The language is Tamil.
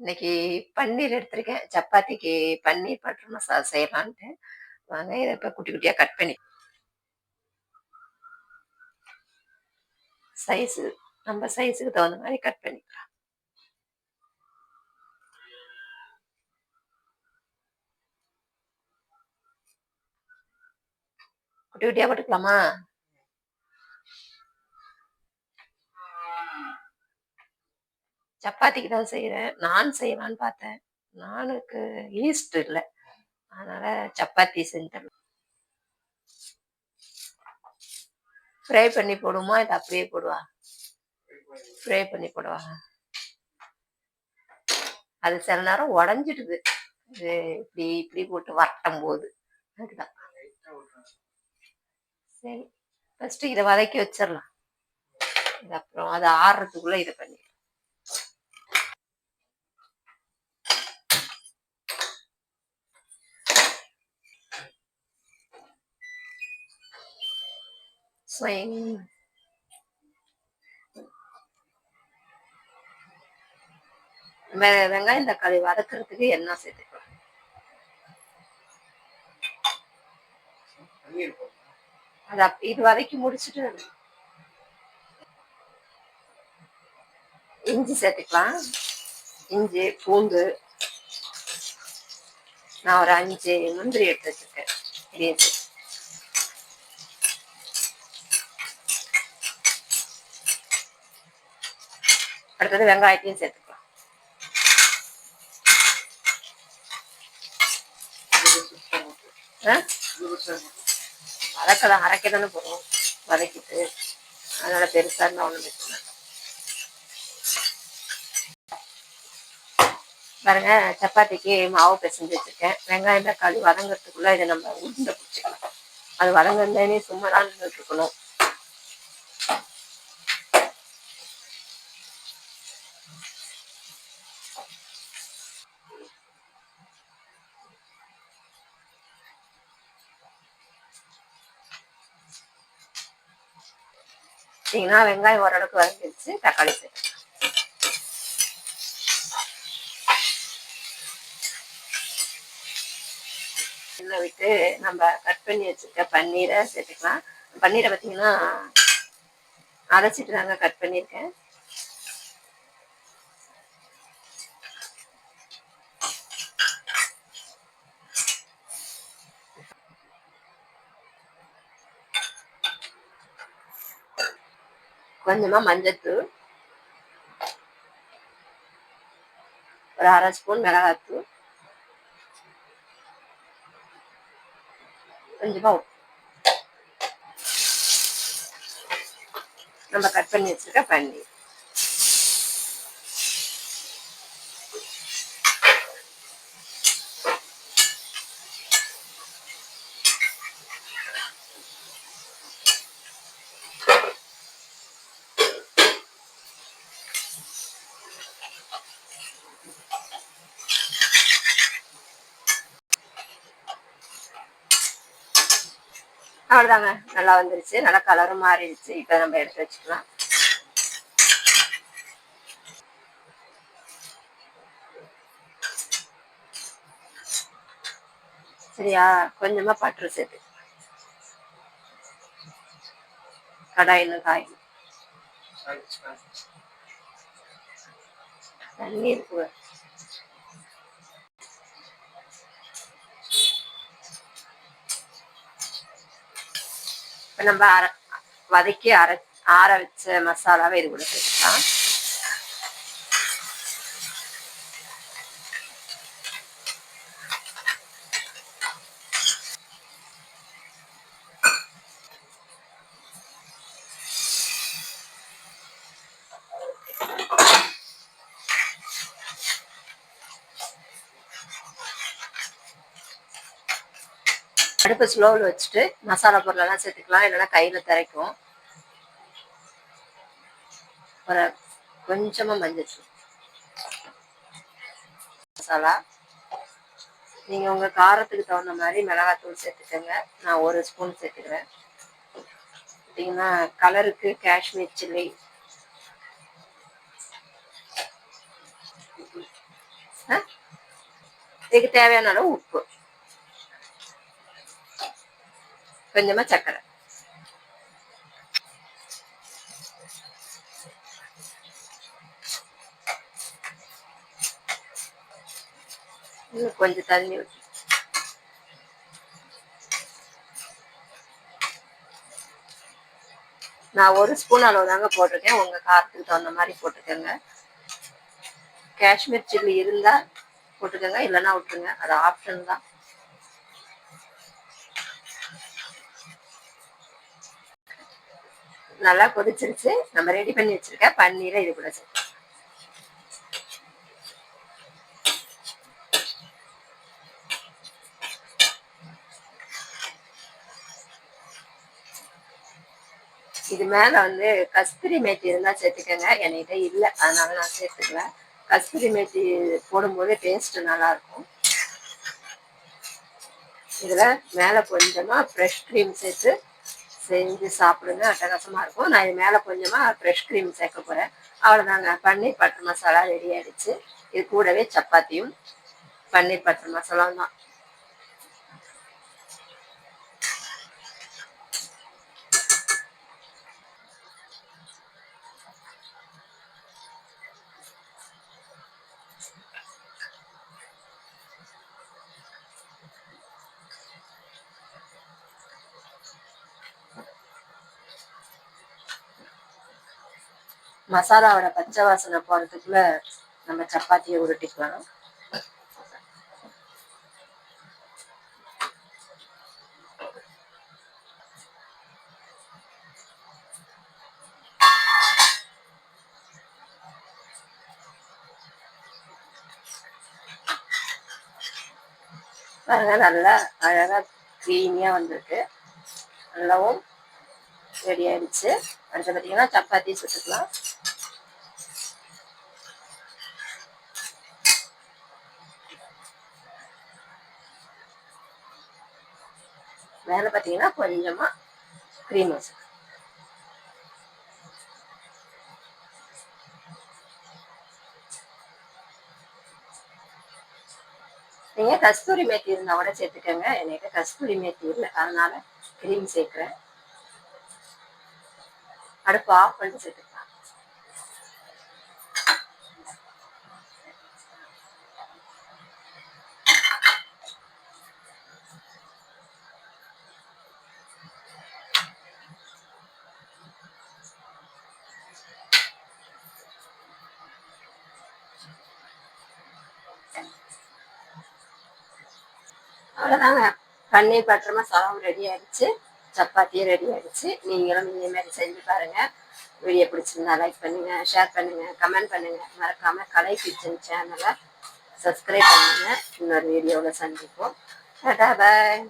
இன்னைக்கு பன்னீர் எடுத்திருக்கேன். சப்பாத்திக்கு பன்னீர் பட்டர் மசாலா செய்யலான்ட்டு. வாங்க இதை இப்போ குட்டி குட்டியாக கட் பண்ணி. சைஸு நம்ம சைஸுக்கு தகுந்த மாதிரி கட் பண்ணிக்கலாம். குட்டி குட்டியாக போட்டுக்கலாமா? சப்பாத்திக்கு தான் செய்கிறேன் நான் செய்யலான்னு பார்த்தேன். நானுக்கு ஈஸ்ட் இல்லை. அதனால சப்பாத்தி செஞ்சேன் ஃப்ரை பண்ணி போடுமா இது அப்படியே போடுவா? ஃப்ரை பண்ணி போடுவா? அது சில நேரம் உடஞ்சிடுது. இது இப்படி இப்படி போட்டு வரட்டும் போது அதுதான். சரி. ஃபஸ்ட்டு இதை வதக்கி வச்சிடலாம். இது அப்புறம் அது ஆடுறதுக்குள்ளே இதை பண்ணி swing. வெங்காயம் தக்காளி வதக்குறதுக்கு என்ன சேர்த்துக்கலாம். அது இது வதக்கி முடிச்சுட்டு இஞ்சி சேர்த்துக்கலாம். இஞ்சி பூண்டு. நான் ஒரு அஞ்சு முந்திரி எடுத்து வச்சிருக்கேன். அடுத்தது வெங்காயத்தையும் சேர்த்துக்கலாம். வதக்கலாம். அரைக்க தானே போடுவோம். வதக்கிட்டு அதனால பெருசா இருந்தா ஒண்ணும் பிரச்சனை பாருங்க சப்பாத்திக்கு மாவு பிசைஞ்சு வச்சிருக்கேன். வெங்காயம் தக்காளி வதங்கிறதுக்குள்ள இதை நம்ம உருண்டை பிடிச்சிக்கலாம். அது வதங்கிருந்தேனே சும்மா தான் இருக்கணும். பார்த்தீங்கன்னா வெங்காயம் ஓரளவுக்கு வதங்கிடுச்சு தக்காளி சேர்த்து விட்டு நம்ம கட் பண்ணி வச்சுருக்க பன்னீரை சேர்த்துக்கலாம். பன்னீரை பார்த்தீங்கன்னா அரைச்சிட்டு தாங்க கட் பண்ணியிருக்கேன். கொஞ்சமா மஞ்சத்தூள் ஒரு அரை ஸ்பூன் மிளகாத்தூள் கொஞ்சமா நம்ம கட் பண்ணி வச்சிருக்க பன்னீர். அவ்வளோதாங்க நல்லா வந்துருச்சு. நல்லா கலரும் மாறிடுச்சு. இப்போ நம்ம எடுத்து வச்சுக்கலாம். சரியா? கொஞ்சமா பற்று சேர்த்து. கடாயில் காய் தண்ணி இருக்கு. இப்போ நம்ம அர வதக்கி அரை ஆற வச்ச மசாலாவை இது கூட சேர்த்துக்கலாம். அடுப்பை ஸ்லோவில் வச்சுட்டு மசாலா பொருளெல்லாம் சேர்த்துக்கலாம். இல்லைன்னா கையில் திரைக்கும். ஒரு கொஞ்சமாக மஞ்சள் மசாலா. நீங்கள் உங்கள் காரத்துக்கு தகுந்த மாதிரி மிளகாத்தூள் சேர்த்துக்கோங்க. நான் ஒரு ஸ்பூன் சேர்த்துக்கிறேன். பார்த்தீங்கன்னா கலருக்கு காஷ்மீர் சில்லி. இதுக்கு தேவையான அளவு உப்பு. கொஞ்சமா சர்க்கரை இன்னும் கொஞ்சம் தண்ணி ஊற்றி நான் ஒரு ஸ்பூன் அளவு தாங்க போட்டிருக்கேன். உங்க காரத்துக்கு தகுந்த மாதிரி போட்டுக்கோங்க. காஷ்மீர் சில்லி இருந்தா போட்டுக்கோங்க. இல்லைன்னா விட்டுருங்க. அது ஆப்ஷன் தான். நல்லா கொதிச்சிருச்சு. நம்ம ரெடி பண்ணி வச்சிருக்க பன்னீரை இது கூட சேர்த்து. இது மேல வந்து கஸ்தூரி மேத்தி இருந்தா சேர்த்துக்கங்க. என்கிட்ட இல்லை. அதனால நான் சேர்த்துக்கல. கஸ்தூரி மேத்தி போடும்போது டேஸ்ட் நல்லா இருக்கும் இதுல மேல கொஞ்சமா ஃப்ரெஷ் க்ரீம் சேர்த்து செஞ்சு சாப்பிடுங்க அட்டகாசமாக இருக்கும். நான் இது மேல கொஞ்சமா ஃப்ரெஷ் க்ரீம் சேர்க்க போகிறேன் அவ்வளவுதாங்க. பன்னீர் பட்டர் மசாலா ரெடி ஆயிடுச்சு. இது கூடவே சப்பாத்தியும் பன்னீர் பட்டர் மசாலா தான். மசாலாவோட பச்சை வாசனை போறதுக்குள்ள நம்ம சப்பாத்தியை உருட்டிக்கலாம். பாருங்க நல்லா அழகா க்ரீமியா வந்திருக்கு. நல்லாவும் ரெடி ஆயிடுச்சு. அடுத்து பார்த்தீங்கன்னா சப்பாத்தி சுட்டுக்கலாம். மேல பாத்தீங்கன்னா கொஞ்சமா க்ரீம் வச்சு. நீங்க கஸ்தூரி மேத்தி இருந்தா கூட சேர்த்துக்கோங்க. எனக்கு கஸ்தூரி மேத்தி இல்லை. அதனால கிரீம் சேர்க்கிறேன். அடுப்பு ஆஃப் பண்ணிட்டு சேர்த்துக்கேன் அவ்வளோதாங்க பன்னீர் பட்டரமா மசாலாவும் ரெடி ஆயிடுச்சு. சப்பாத்தியும் ரெடி ஆயிடுச்சு. நீங்களும் இதே மாதிரி செஞ்சு பாருங்க. வீடியோ பிடிச்சிருந்தா லைக் பண்ணுங்க ஷேர் பண்ணுங்க கமெண்ட் பண்ணுங்க. மறக்காம கலை கிச்சன் சேனலை சப்ஸ்கிரைப் பண்ணுங்க. இன்னொரு வீடியோவில் சந்திப்போம். டாடா பாய்